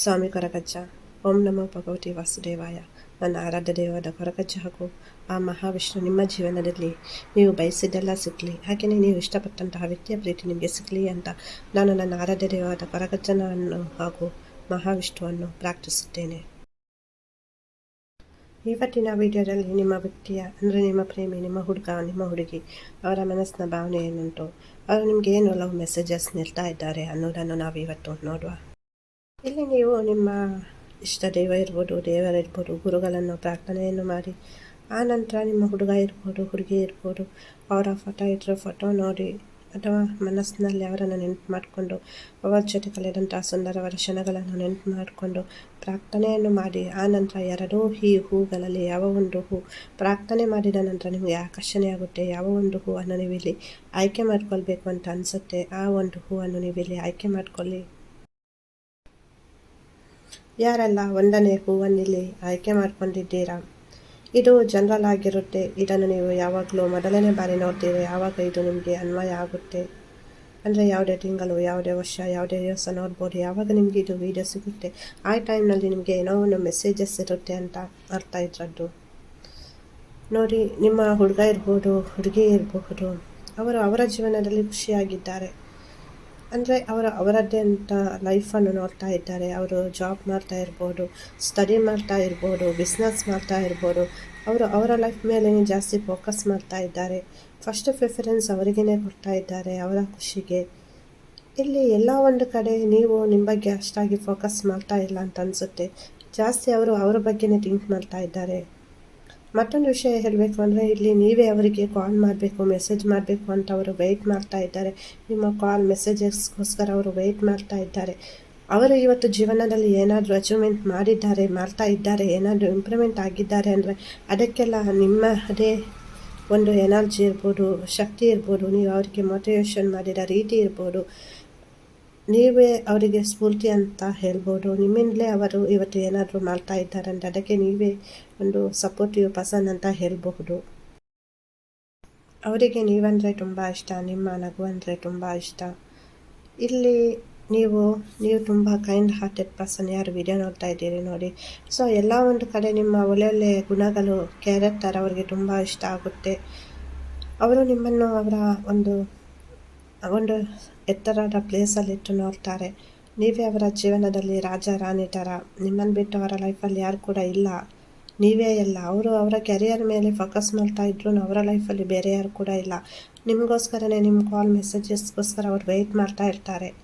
ಸ್ವಾಮಿ ಕೊರಗಜ್ಜ. ಓಂ ನಮ ಭಗವತಿ ವಾಸುದೇವಾಯ. ನನ್ನ ಆರಾಧ್ಯ ದೇವಾದ ಕೊರಗಜ್ಜ ಹಾಗೂ ಆ ಮಹಾವಿಷ್ಣು ನಿಮ್ಮ ಜೀವನದಲ್ಲಿ ನೀವು ಬಯಸಿದ್ದೆಲ್ಲ ಸಿಗಲಿ. ಹಾಗೆಯೇ ನೀವು ಇಷ್ಟಪಟ್ಟಂತಹ ವ್ಯಕ್ತಿಯ ಪ್ರೀತಿ ನಿಮಗೆ ಸಿಗಲಿ ಅಂತ ನಾನು ನನ್ನ ಆರಾಧ್ಯ ದೇವಾದ ಕೊರಗಜ್ಜನನ್ನು ಹಾಗೂ ಮಹಾವಿಷ್ಣುವನ್ನು ಪ್ರಾರ್ಥಿಸುತ್ತೇನೆ. ಇವತ್ತಿನ ವಿಡಿಯೋದಲ್ಲಿ ನಿಮ್ಮ ವ್ಯಕ್ತಿಯ, ಅಂದರೆ ನಿಮ್ಮ ಪ್ರೇಮಿ, ನಿಮ್ಮ ಹುಡುಗ, ನಿಮ್ಮ ಹುಡುಗಿ, ಅವರ ಮನಸ್ಸಿನ ಭಾವನೆ ಏನುಂಟು, ಅವರು ನಿಮಗೆ ಏನು ಲವ್ ಮೆಸೇಜಸ್ ನಿಲ್ತಾ ಇದ್ದಾರೆ ಅನ್ನೋದನ್ನು ನಾವು ಇವತ್ತು ನೋಡುವ ಇಲ್ಲಿ ನೀವು ನಿಮ್ಮ ಇಷ್ಟ ದೈವ ಇರ್ಬೋದು ದೇವರಿರ್ಬೋದು ಗುರುಗಳನ್ನು ಪ್ರಾರ್ಥನೆಯನ್ನು ಮಾಡಿ, ಆ ನಂತರ ನಿಮ್ಮ ಹುಡುಗ ಇರ್ಬೋದು, ಹುಡುಗಿ ಇರ್ಬೋದು, ಅವರ ಫೋಟೋ ಇಟ್ಟರೆ ಫೋಟೋ ನೋಡಿ, ಅಥವಾ ಮನಸ್ಸಿನಲ್ಲಿ ಅವರನ್ನು ನೆನಪು ಮಾಡಿಕೊಂಡು, ಅವರ ಜೊತೆ ಕಳೆದಂಥ ಸುಂದರವಾದ ಕ್ಷಣಗಳನ್ನು ನೆನಪು ಮಾಡಿಕೊಂಡು ಪ್ರಾರ್ಥನೆಯನ್ನು ಮಾಡಿ, ಆ ನಂತರ ಎರಡೂ ಈ ಹೂಗಳಲ್ಲಿ ಯಾವ ಒಂದು ಹೂ ಪ್ರಾರ್ಥನೆ ಮಾಡಿದ ನಂತರ ನಿಮಗೆ ಆಕರ್ಷಣೆ ಆಗುತ್ತೆ, ಯಾವ ಒಂದು ಹೂವನ್ನು ನೀವು ಇಲ್ಲಿ ಆಯ್ಕೆ ಮಾಡಿಕೊಳ್ಬೇಕು ಅಂತ ಅನಿಸುತ್ತೆ, ಆ ಒಂದು ಹೂವನ್ನು ನೀವು ಇಲ್ಲಿ ಆಯ್ಕೆ ಮಾಡ್ಕೊಳ್ಳಿ. ಯಾರೆಲ್ಲ ಒಂದನೇ ಹೂವನ್ನಿಲ್ಲಿ ಆಯ್ಕೆ ಮಾಡ್ಕೊಂಡಿದ್ದೀರಾ? ಇದು ಜನರಲ್ ಆಗಿರುತ್ತೆ. ಇದನ್ನು ನೀವು ಯಾವಾಗಲೂ ಮೊದಲನೇ ಬಾರಿ ನೋಡ್ತೀರೋ? ಯಾವಾಗ ಇದು ನಿಮಗೆ ಅನ್ವಯ ಆಗುತ್ತೆ? ಅಂದರೆ ಯಾವುದೇ ತಿಂಗಳು, ಯಾವುದೇ ವರ್ಷ, ಯಾವುದೇ ದಿವಸ ನೋಡ್ಬೋದು. ಯಾವಾಗ ನಿಮಗೆ ಇದು ವೀಡಿಯೋ ಸಿಗುತ್ತೆ? ಆ ಟೈಮ್ನಲ್ಲಿ ನಿಮಗೆ ಏನೋ ಒಂದು ಮೆಸೇಜಸ್ ಇರುತ್ತೆ ಅಂತ ಅರ್ಥ ಇದ್ರದ್ದು ನೋಡಿ, ನಿಮ್ಮ ಹುಡುಗ ಇರ್ಬೋದು, ಹುಡುಗಿ ಇರಬಹುದು ಅವರು ಅವರ ಜೀವನದಲ್ಲಿ ಖುಷಿಯಾಗಿದ್ದಾರೆ. ಅಂದರೆ ಅವರ, ಅವರದ್ದೇ ಅಂತ ಲೈಫನ್ನು ನೋಡ್ತಾ ಇದ್ದಾರೆ. ಅವರು ಜಾಬ್ ಮಾಡ್ತಾ ಇರ್ಬೋದು ಸ್ಟಡಿ ಮಾಡ್ತಾ ಇರ್ಬೋದು ಬಿಸ್ನೆಸ್ ಮಾಡ್ತಾ ಇರ್ಬೋದು. ಅವರು ಅವರ ಲೈಫ್ ಮೇಲೆ ಜಾಸ್ತಿ ಫೋಕಸ್ ಮಾಡ್ತಾ ಇದ್ದಾರೆ. ಫಸ್ಟ್ ಪ್ರಿಫರೆನ್ಸ್ ಅವರಿಗೇ ಕೊಡ್ತಾ ಇದ್ದಾರೆ, ಅವರ ಖುಷಿಗೆ. ಇಲ್ಲಿ ಎಲ್ಲ ಒಂದು ಕಡೆ ನೀವು ನಿಮ್ಮ ಬಗ್ಗೆ ಅಷ್ಟಾಗಿ ಫೋಕಸ್ ಮಾಡ್ತಾ ಇಲ್ಲ ಅಂತ ಅನಿಸುತ್ತೆ. ಜಾಸ್ತಿ ಅವರು ಅವರ ಬಗ್ಗೆನೇ ಥಿಂಕ್ ಮಾಡ್ತಾ ಇದ್ದಾರೆ. ಮತ್ತೊಂದು ವಿಷಯ ಹೇಳಬೇಕು ಅಂದರೆ ಇಲ್ಲಿ ನೀವೇ ಅವರಿಗೆ ಕಾಲ್ ಮಾಡಬೇಕು ಮೆಸೇಜ್ ಮಾಡಬೇಕು ಅಂತ ಅವರು ವೆಯ್ಟ್ ಮಾಡ್ತಾ ಇದ್ದಾರೆ. ನಿಮ್ಮ ಕಾಲ್ ಮೆಸೇಜಸ್ಗೋಸ್ಕರ ಅವರು ವೆಯ್ಟ್ ಮಾಡ್ತಾ ಇದ್ದಾರೆ. ಅವರು ಇವತ್ತು ಜೀವನದಲ್ಲಿ ಏನಾದರೂ ಅಚೀವ್ಮೆಂಟ್ ಮಾಡಿದ್ದಾರೆ, ಮಾಡ್ತಾ ಇದ್ದಾರೆ, ಏನಾದರೂ ಇಂಪ್ರೂವ್ಮೆಂಟ್ ಆಗಿದ್ದಾರೆ ಅಂದರೆ ಅದಕ್ಕೆಲ್ಲ ನಿಮ್ಮ ಅದೇ ಒಂದು ಎನರ್ಜಿ ಇರ್ಬೋದು, ಶಕ್ತಿ ಇರ್ಬೋದು, ನೀವು ಅವರಿಗೆ ಮೋಟಿವೇಶನ್ ಮಾಡಿದ ರೀತಿ ಇರ್ಬೋದು. ನೀವೇ ಅವರಿಗೆ ಸ್ಫೂರ್ತಿ ಅಂತ ಹೇಳ್ಬೋದು. ನಿಮ್ಮಿಂದಲೇ ಅವರು ಇವತ್ತು ಏನಾದರೂ ಮಾಡ್ತಾ ಇದ್ದಾರೆ ಅಂದರೆ ಅದಕ್ಕೆ ನೀವೇ ಒಂದು ಸಪೋರ್ಟಿವ್ ಪರ್ಸನ್ ಅಂತ ಹೇಳಬಹುದು. ಅವರಿಗೆ ನೀವಂದರೆ ತುಂಬ ಇಷ್ಟ, ನಿಮ್ಮ ನಗು ಅಂದರೆ ತುಂಬ ಇಷ್ಟ. ಇಲ್ಲಿ ನೀವು ನೀವು ತುಂಬ ಕೈಂಡ್ ಹಾರ್ಟೆಡ್ ಪರ್ಸನ್ ಯಾರು ವಿಡಿಯೋ ನೋಡ್ತಾ ಇದ್ದೀರಿ ನೋಡಿ. ಸೊ ಎಲ್ಲ ಒಂದು ಕಡೆ ನಿಮ್ಮ ಒಳ್ಳೆ ಗುಣಗಳು ಕ್ಯಾರೆಕ್ಟರ್ ಅವರಿಗೆ ತುಂಬ ಇಷ್ಟ ಆಗುತ್ತೆ. ಅವರು ನಿಮ್ಮನ್ನು ಅವರ ಒಂದು ಒಂದು ಎತ್ತರದ ಪ್ಲೇಸಲ್ಲಿಟ್ಟು ನೋಡ್ತಾರೆ ನೀವೇ ಅವರ ಜೀವನದಲ್ಲಿ ರಾಜ ರಾಣಿ ಥರ ನಿಮ್ಮನ್ನು ಬಿಟ್ಟು ಅವರ ಲೈಫಲ್ಲಿ ಯಾರು ಕೂಡ ಇಲ್ಲ. ನೀವೇ ಎಲ್ಲ, ಅವರು ಅವರ ಕೆರಿಯರ್ ಮೇಲೆ ಫೋಕಸ್ ಮಾಡ್ತಾ ಇದ್ರು ಅವರ ಲೈಫಲ್ಲಿ ಬೇರೆ ಯಾರು ಕೂಡ ಇಲ್ಲ. ನಿಮಗೋಸ್ಕರನೇ ನಿಮ್ಮ ಕಾಲ್ ಮೆಸೇಜಸ್ಗೋಸ್ಕರ ಅವ್ರು ವೆಯ್ಟ್ ಮಾಡ್ತಾ ಇರ್ತಾರೆ.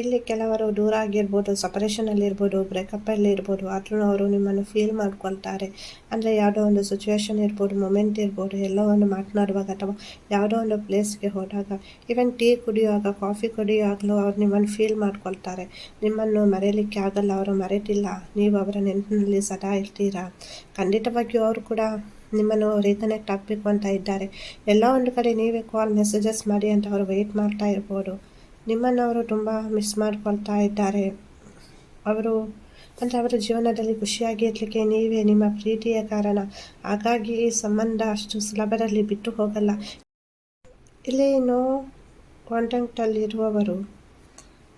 ಇಲ್ಲಿ ಕೆಲವರು ದೂರ ಆಗಿರ್ಬೋದು ಸಪರೇಷನಲ್ಲಿರ್ಬೋದು ಬ್ರೇಕಪ್ಪಲ್ಲಿ ಇರ್ಬೋದು ಆದ್ರೂ ಅವರು ನಿಮ್ಮನ್ನು ಫೀಲ್ ಮಾಡ್ಕೊಳ್ತಾರೆ. ಅಂದರೆ ಯಾವುದೋ ಒಂದು ಸಿಚುವೇಶನ್ ಇರ್ಬೋದು ಮೊಮೆಂಟ್ ಇರ್ಬೋದು, ಎಲ್ಲೋ ಒಂದು ಮಾತನಾಡುವಾಗ ಅಥವಾ ಯಾವುದೋ ಒಂದು ಪ್ಲೇಸ್ಗೆ ಹೋದಾಗ ಈವನ್ ಟೀ ಕುಡಿಯುವಾಗ ಕಾಫಿ ಕುಡಿಯುವಾಗಲೂ ಅವ್ರು ನಿಮ್ಮನ್ನು ಫೀಲ್ ಮಾಡ್ಕೊಳ್ತಾರೆ. ನಿಮ್ಮನ್ನು ಮರೆಯಲಿಕ್ಕೆ ಆಗಲ್ಲ, ಅವರು ಮರೆತಿಲ್ಲ. ನೀವು ಅವರ ನೆನಪಿನಲ್ಲಿ ಸದಾ ಇರ್ತೀರಾ? ಖಂಡಿತವಾಗಿಯೂ ಅವರು ಕೂಡ ನಿಮ್ಮನ್ನು ರೀಕನೆಕ್ಟ್ ಆಗಬೇಕು ಅಂತ ಇದ್ದಾರೆ. ಎಲ್ಲ ಒಂದು ಕಡೆ ನೀವೇ ಕಾಲ್ ಮೆಸೇಜಸ್ ಮಾಡಿ ಅಂತ ಅವರು ವೆಯ್ಟ್ ಮಾಡ್ತಾ ಇರ್ಬೋದು. ನಿಮ್ಮನ್ನು ಅವರು ತುಂಬ ಮಿಸ್ ಮಾಡ್ಕೊಳ್ತಾ ಇದ್ದಾರೆ. ಅವರು, ಅಂದರೆ ಅವರ ಜೀವನದಲ್ಲಿ ಖುಷಿಯಾಗಿ ಇರಲಿಕ್ಕೆ ನೀವೇ ನಿಮ್ಮ ಪ್ರೀತಿಯ ಕಾರಣ. ಹಾಗಾಗಿ ಈ ಸಂಬಂಧ ಅಷ್ಟು ಸುಲಭದಲ್ಲಿ ಬಿಟ್ಟು ಹೋಗಲ್ಲ. ಇಲ್ಲಿ ನೋ ಕಾಂಟ್ಯಾಕ್ಟಲ್ಲಿರುವವರು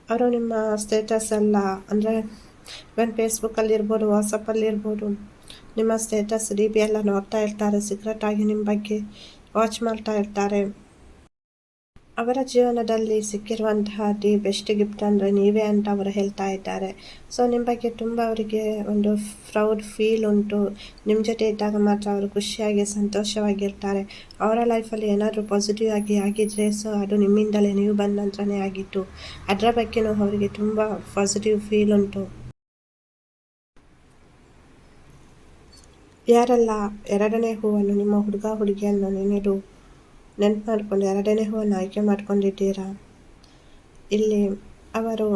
ಅವರು ನಿಮ್ಮ ಸ್ಟೇಟಸ್ ಎಲ್ಲ ಅಂದರೆ ಇವನ್ ಫೇಸ್ಬುಕ್ಕಲ್ಲಿರ್ಬೋದು ವಾಟ್ಸಪ್ಪಲ್ಲಿರ್ಬೋದು ನಿಮ್ಮ ಸ್ಟೇಟಸ್ ಡಿ ಬಿ ಎಲ್ಲ ನೋಡ್ತಾ ಇರ್ತಾರೆ ಸೀಕ್ರೆಟಾಗಿ ನಿಮ್ಮ ಬಗ್ಗೆ ವಾಚ್ ಮಾಡ್ತಾ ಇರ್ತಾರೆ. ಅವರ ಜೀವನದಲ್ಲಿ ಸಿಕ್ಕಿರುವಂತಹ ದಿ ಬೆಸ್ಟ್ ಗಿಫ್ಟ್ ಅಂದರೆ ನೀವೇ ಅಂತ ಅವರು ಹೇಳ್ತಾ ಇದ್ದಾರೆ. ಸೊ ನಿಮ್ಮ ಬಗ್ಗೆ ತುಂಬ ಅವರಿಗೆ ಒಂದು ಪ್ರೌಡ್ ಫೀಲ್ ಉಂಟು. ನಿಮ್ಮ ಜೊತೆ ಇದ್ದಾಗ ಮಾತ್ರ ಅವರು ಖುಷಿಯಾಗಿ, ಸಂತೋಷವಾಗಿರ್ತಾರೆ. ಅವರ ಲೈಫಲ್ಲಿ ಏನಾದರೂ ಪಾಸಿಟಿವ್ ಆಗಿ ಆಗಿದ್ದರೆ ಸೊ ಅದು ನಿಮ್ಮಿಂದಲೇ, ನೀವು ಬಂದ ನಂತರನೇ ಆಗಿತ್ತು ಅದರ ಬಗ್ಗೆನೂ ಅವರಿಗೆ ತುಂಬ ಪಾಸಿಟಿವ್ ಫೀಲ್ ಉಂಟು. ಯಾರೆಲ್ಲ, ಎರಡನೇ ಹೂವನ್ನು, ನಿಮ್ಮ ಹುಡುಗ, ಹುಡುಗಿಯನ್ನು ನೆನೆದು ನೆನಪು ಮಾಡಿಕೊಂಡು ಎರಡನೇ ಹೂವನ್ನು ಆಯ್ಕೆ ಮಾಡ್ಕೊಂಡಿದ್ದೀರಾ? ಇಲ್ಲಿ ಅವರು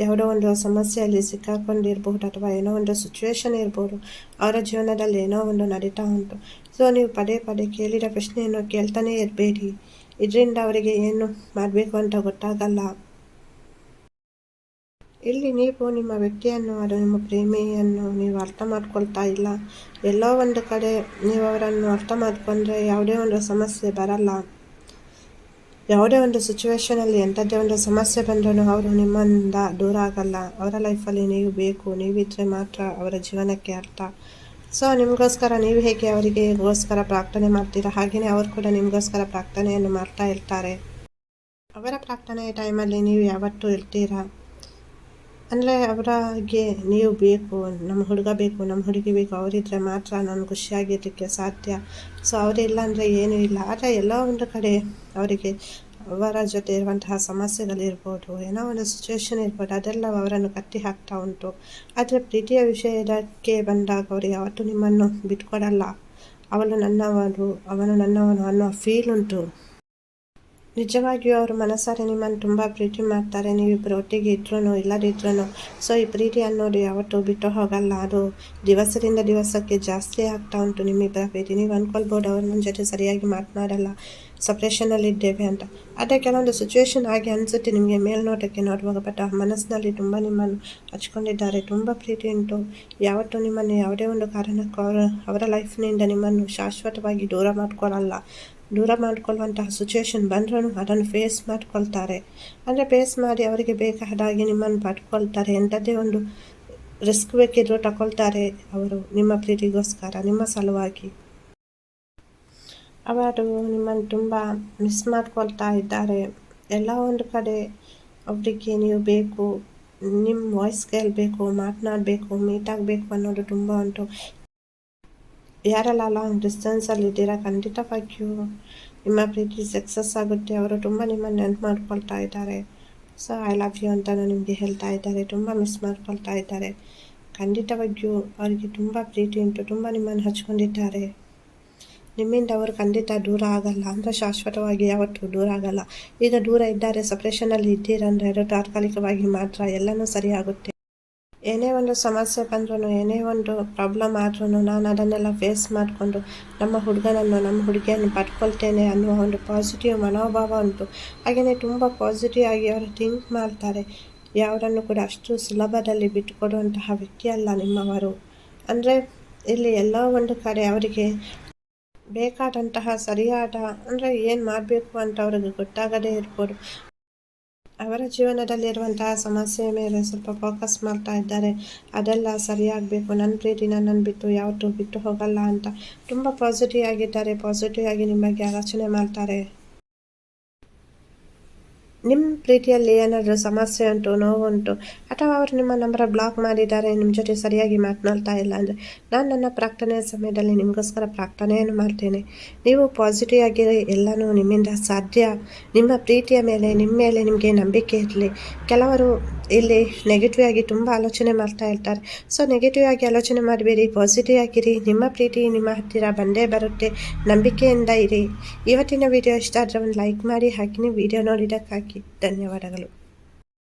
ಯಾವುದೋ ಒಂದು ಸಮಸ್ಯೆಯಲ್ಲಿ ಸಿಕ್ಕಾಕೊಂಡಿರ್ಬೋದು ಅಥವಾ ಏನೋ ಒಂದು ಸಿಚುವೇಶನ್ ಇರ್ಬೋದು. ಅವರ ಜೀವನದಲ್ಲಿ ಏನೋ ಒಂದು ನಡೀತಾ ಉಂಟು. ಸೊ ನೀವು ಪದೇ ಪದೇ ಕೇಳಿದ ಪ್ರಶ್ನೆಯನ್ನು ಕೇಳ್ತಾನೇ ಇರಬೇಡಿ. ಇದರಿಂದ ಅವರಿಗೆ ಏನು ಮಾಡಬೇಕು ಅಂತ ಗೊತ್ತಾಗಲ್ಲ. ಇಲ್ಲಿ ನೀವು ನಿಮ್ಮ ವ್ಯಕ್ತಿಯನ್ನು ಅದು ನಿಮ್ಮ ಪ್ರೇಮಿಯನ್ನು ನೀವು ಅರ್ಥ ಮಾಡ್ಕೊಳ್ತಾ ಇಲ್ಲ. ಎಲ್ಲೋ ಒಂದು ಕಡೆ ನೀವು ಅವರನ್ನು ಅರ್ಥ ಮಾಡಿಕೊಂಡ್ರೆ ಯಾವುದೇ ಒಂದು ಸಮಸ್ಯೆ ಬರಲ್ಲ. ಯಾವುದೇ ಒಂದು ಸಿಚುವೇಶನಲ್ಲಿ ಎಂಥದ್ದೇ ಒಂದು ಸಮಸ್ಯೆ ಬಂದರೂ ಅವರು ನಿಮ್ಮಿಂದ ದೂರ ಆಗಲ್ಲ. ಅವರ ಲೈಫಲ್ಲಿ ನೀವು ಬೇಕು. ನೀವಿದ್ದರೆ ಮಾತ್ರ ಅವರ ಜೀವನಕ್ಕೆ ಅರ್ಥ. ಸೊ ನಿಮಗೋಸ್ಕರ ನೀವು ಹೇಗೆ ಅವರಿಗೆ ಗೋಸ್ಕರ ಪ್ರಾರ್ಥನೆ ಮಾಡ್ತೀರಾ? ಹಾಗೆಯೇ ಅವರು ಕೂಡ ನಿಮಗೋಸ್ಕರ ಪ್ರಾರ್ಥನೆಯನ್ನು ಮಾಡ್ತಾ ಇರ್ತಾರೆ. ಅವರ ಪ್ರಾರ್ಥನೆಯ ಟೈಮಲ್ಲಿ ನೀವು ಯಾವತ್ತೂ ಇರ್ತೀರಾ? ಅಂದರೆ ಅವರಿಗೆ ನೀವು ಬೇಕು, ನಮ್ಮ ಹುಡುಗ ಬೇಕು, ನಮ್ಮ ಹುಡುಗಿ ಬೇಕು ಅವರಿದ್ದರೆ ಮಾತ್ರ ನಾನು ಖುಷಿಯಾಗಿರಲಿಕ್ಕೆ ಸಾಧ್ಯ. ಸೊ ಅವರಿಲ್ಲ ಅಂದರೆ ಏನೂ ಇಲ್ಲ. ಆದರೆ ಎಲ್ಲ ಒಂದು ಕಡೆ ಅವರಿಗೆ ಅವರ ಜೊತೆ ಇರುವಂತಹ ಸಮಸ್ಯೆಗಳಿರ್ಬೋದು, ಏನೋ ಒಂದು ಸಿಚುವೇಶನ್ ಇರ್ಬೋದು, ಅದೆಲ್ಲ ಅವರನ್ನು ಕಟ್ಟಿ ಹಾಕ್ತಾ ಉಂಟು. ಆದರೆ ಪ್ರೀತಿಯ ವಿಷಯಕ್ಕೆ ಬಂದಾಗ ಅವರು ಯಾವತ್ತೂ ನಿಮ್ಮನ್ನು ಬಿಟ್ಕೊಡಲ್ಲ. ಅವಳು ನನ್ನವನು ಅವನು ನನ್ನವನು ಅನ್ನೋ ಫೀಲ್ ಉಂಟು. ನಿಜವಾಗಿಯೂ ಅವರು ಮನಸ್ಸಾರೆ ನಿಮ್ಮನ್ನು ತುಂಬ ಪ್ರೀತಿ ಮಾಡ್ತಾರೆ. ನೀವಿಬ್ಬರು ಒಟ್ಟಿಗೆ ಇದ್ರೂ ಇಲ್ಲದಿದ್ರೂ ಸೊ ಈ ಪ್ರೀತಿ ಅನ್ನೋದು ಯಾವತ್ತೂ ಬಿಟ್ಟು ಹೋಗಲ್ಲ. ಅದು ದಿವಸದಿಂದ ದಿವಸಕ್ಕೆ ಜಾಸ್ತಿ ಆಗ್ತಾ ಉಂಟು. ನಿಮ್ಮಿಬ್ಬರ ಪ್ರೀತಿ. ನೀವು ಅಂದ್ಕೊಳ್ಬೋದು, ಅವ್ರು ನನ್ನ ಜೊತೆ ಸರಿಯಾಗಿ ಮಾತನಾಡಲ್ಲ. ಇದ್ದೇವೆ ಅಂತ. ಅದೇ ಕೆಲವೊಂದು ಸಿಚುವೇಶನ್ ಆಗಿ ಅನಿಸುತ್ತೆ. ನಿಮಗೆ ಮೇಲ್ನೋಟಕ್ಕೆ ನೋಡುವಾಗ ಬಟ್ ಆ ಮನಸ್ಸಿನಲ್ಲಿ ತುಂಬ ನಿಮ್ಮನ್ನು ಹಚ್ಕೊಂಡಿದ್ದಾರೆ. ತುಂಬ ಪ್ರೀತಿ ಉಂಟು. ಯಾವತ್ತೂ ನಿಮ್ಮನ್ನು ಯಾವುದೇ ಒಂದು ಕಾರಣಕ್ಕೂ ಅವರ ಅವರ ಲೈಫ್ನಿಂದ ನಿಮ್ಮನ್ನು ಶಾಶ್ವತವಾಗಿ ದೂರ ಮಾಡ್ಕೊಳ್ಳಲ್ಲ. ದೂರ ಮಾಡಿಕೊಳ್ಳುವಂತಹ ಸಿಚುವೇಶನ್ ಬಂದ್ರೂ ಅದನ್ನು ಫೇಸ್ ಮಾಡಿಕೊಳ್ತಾರೆ. ಅಂದರೆ ಫೇಸ್ ಮಾಡಿ ಅವರಿಗೆ ಬೇಕಾದಾಗಿ ನಿಮ್ಮನ್ನು ಪಡ್ಕೊಳ್ತಾರೆ. ಎಂಥದ್ದೇ ಒಂದು ರಿಸ್ಕ್ ಬೇಕಿದ್ರು ತಗೊಳ್ತಾರೆ ಅವರು ನಿಮ್ಮ ಪ್ರೀತಿಗೋಸ್ಕರ, ನಿಮ್ಮ ಸಲುವಾಗಿ. ಅವರು ನಿಮ್ಮನ್ನು ತುಂಬ ಮಿಸ್ ಮಾಡ್ಕೊಳ್ತಾ ಇದ್ದಾರೆ. ಎಲ್ಲ ಒಂದು ಕಡೆ ಅವರಿಗೆ ನೀವು ಬೇಕು, ನಿಮ್ಮ ವಾಯ್ಸ್ ಕೇಳಬೇಕು, ಮಾತನಾಡಬೇಕು ಮೀಟ್ ಆಗಬೇಕು ಅನ್ನೋದು ತುಂಬ ಉಂಟು. ಯಾರೆಲ್ಲ ಲಾಂಗ್ ಡಿಸ್ಟೆನ್ಸಲ್ಲಿ ಇದ್ದೀರಾ? ಖಂಡಿತವಾಗಿಯೂ. ನಿಮ್ಮ ಪ್ರೀತಿ ಸಕ್ಸಸ್ ಆಗುತ್ತೆ. ಅವರು ತುಂಬ ನಿಮ್ಮನ್ನು ನೆನ್ಪು ಮಾಡ್ಕೊಳ್ತಾ ಇದ್ದಾರೆ. ಸೊ ಐ ಲವ್ ಯು ಅಂತ ನಿಮಗೆ ಹೇಳ್ತಾ ಇದ್ದಾರೆ. ತುಂಬ ಮಿಸ್ ಮಾಡ್ಕೊಳ್ತಾ ಇದ್ದಾರೆ. ಖಂಡಿತವಾಗಿಯೂ ಅವರಿಗೆ ತುಂಬ ಪ್ರೀತಿ ಉಂಟು. ತುಂಬ ನಿಮ್ಮನ್ನು ಹಚ್ಕೊಂಡಿದ್ದಾರೆ. ನಿಮ್ಮಿಂದ ಅವರು ಖಂಡಿತ ದೂರ ಆಗಲ್ಲ. ಅಂದರೆ ಶಾಶ್ವತವಾಗಿ ಯಾವತ್ತೂ ದೂರ ಆಗಲ್ಲ. ಈಗ ದೂರ ಇದ್ದಾರೆ ಸಪ್ರೇಷನಲ್ಲಿ ಇದ್ದೀರಂದರೆ ತಾತ್ಕಾಲಿಕವಾಗಿ ಮಾತ್ರ ಎಲ್ಲನೂ ಸರಿಯಾಗುತ್ತೆ. ಏನೇ ಒಂದು ಸಮಸ್ಯೆ ಬಂದ್ರೂ ಏನೇ ಒಂದು ಪ್ರಾಬ್ಲಮ್ ಆದ್ರೂ ನಾನು ಅದನ್ನೆಲ್ಲ ಫೇಸ್ ಮಾಡಿಕೊಂಡು ನಮ್ಮ ಹುಡುಗನನ್ನು, ನಮ್ಮ ಹುಡುಗಿಯನ್ನು ಪಡ್ಕೊಳ್ತೇನೆ ಅನ್ನುವ ಒಂದು ಪಾಸಿಟಿವ್ ಮನೋಭಾವ ಉಂಟು. ಹಾಗೆಯೇ ತುಂಬ ಪಾಸಿಟಿವ್ ಆಗಿ ಅವರು ಥಿಂಕ್ ಮಾಡ್ತಾರೆ. ಯಾವುದನ್ನು ಕೂಡ ಅಷ್ಟು ಸುಲಭದಲ್ಲಿ ಬಿಟ್ಟುಕೊಡುವಂತಹ ವ್ಯಕ್ತಿ ಅಲ್ಲ ನಿಮ್ಮವರು. ಅಂದರೆ ಇಲ್ಲಿ ಎಲ್ಲ ಒಂದು ಕಡೆ ಅವರಿಗೆ ಬೇಕಾದಂತಹ ಸರಿಯಾದ, ಅಂದರೆ ಏನು ಮಾಡಬೇಕು ಅಂತ ಅವ್ರಿಗೆ ಗೊತ್ತಾಗದೇ ಇರ್ಬೋದು. ಅವರ ಜೀವನದಲ್ಲಿರುವಂತಹ ಸಮಸ್ಯೆ ಮೇಲೆ ಸ್ವಲ್ಪ ಫೋಕಸ್ ಮಾಡ್ತಾ ಇದ್ದಾರೆ. ಅದೆಲ್ಲ ಸರಿಯಾಗಬೇಕು. ನನ್ನ ಪ್ರೀತಿ ನನ್ನನ್ನು ಬಿಟ್ಟು ಯಾವತ್ತೂ ಬಿಟ್ಟು ಹೋಗಲ್ಲ ಅಂತ. ತುಂಬ ಪಾಸಿಟಿವ್ ಆಗಿದ್ದಾರೆ. ಪಾಸಿಟಿವ್ ಆಗಿ ನಿಮಗೆ ಆಲೋಚನೆ ಮಾಡ್ತಾರೆ. ನಿಮ್ಮ ಪ್ರೀತಿಯಲ್ಲಿ ಏನಾದರೂ ಸಮಸ್ಯೆ ಉಂಟು, ನೋವುಂಟು, ಅಥವಾ ಅವರು ನಿಮ್ಮ ನಂಬರ ಬ್ಲಾಕ್ ಮಾಡಿದ್ದಾರೆ ನಿಮ್ಮ ಜೊತೆ ಸರಿಯಾಗಿ ಮಾತನಾಡ್ತಾ ಇಲ್ಲ ಅಂದರೆ ನಾನು ನನ್ನ ಪ್ರಾರ್ಥನೆಯ ಸಮಯದಲ್ಲಿ ನಿಮಗೋಸ್ಕರ ಪ್ರಾರ್ಥನೆಯನ್ನು ಮಾಡ್ತೇನೆ. ನೀವು ಪಾಸಿಟಿವ್ ಆಗಿರೋ ಎಲ್ಲನೂ ನಿಮ್ಮಿಂದ ಸಾಧ್ಯ. ನಿಮ್ಮ ಪ್ರೀತಿಯ ಮೇಲೆ ನಿಮ್ಮ ಮೇಲೆ ನಿಮಗೆ ನಂಬಿಕೆ ಇರಲಿ. ಕೆಲವರು ಇಲ್ಲಿ ನೆಗೆಟಿವ್ ಆಗಿ ತುಂಬ ಆಲೋಚನೆ ಮಾಡ್ತಾ ಇರ್ತಾರೆ. ಸೊ ನೆಗೆಟಿವ್ ಆಗಿ ಆಲೋಚನೆ ಮಾಡಬೇಡಿ ಪಾಸಿಟಿವ್ ಆಗಿರಿ, ನಿಮ್ಮ ಪ್ರೀತಿ ನಿಮ್ಮ ಹತ್ತಿರ ಬಂದೇ ಬರುತ್ತೆ, ನಂಬಿಕೆಯಿಂದ ಇರಿ. ಇವತ್ತಿನ ವಿಡಿಯೋ ಇಷ್ಟ ಆದರೆ ಒಂದು ಲೈಕ್ ಮಾಡಿ ಹಾಕಿನಿ ವಿಡಿಯೋ ನೋಡಿದ್ದಕ್ಕಾಗಿ ధన్యవాదాలు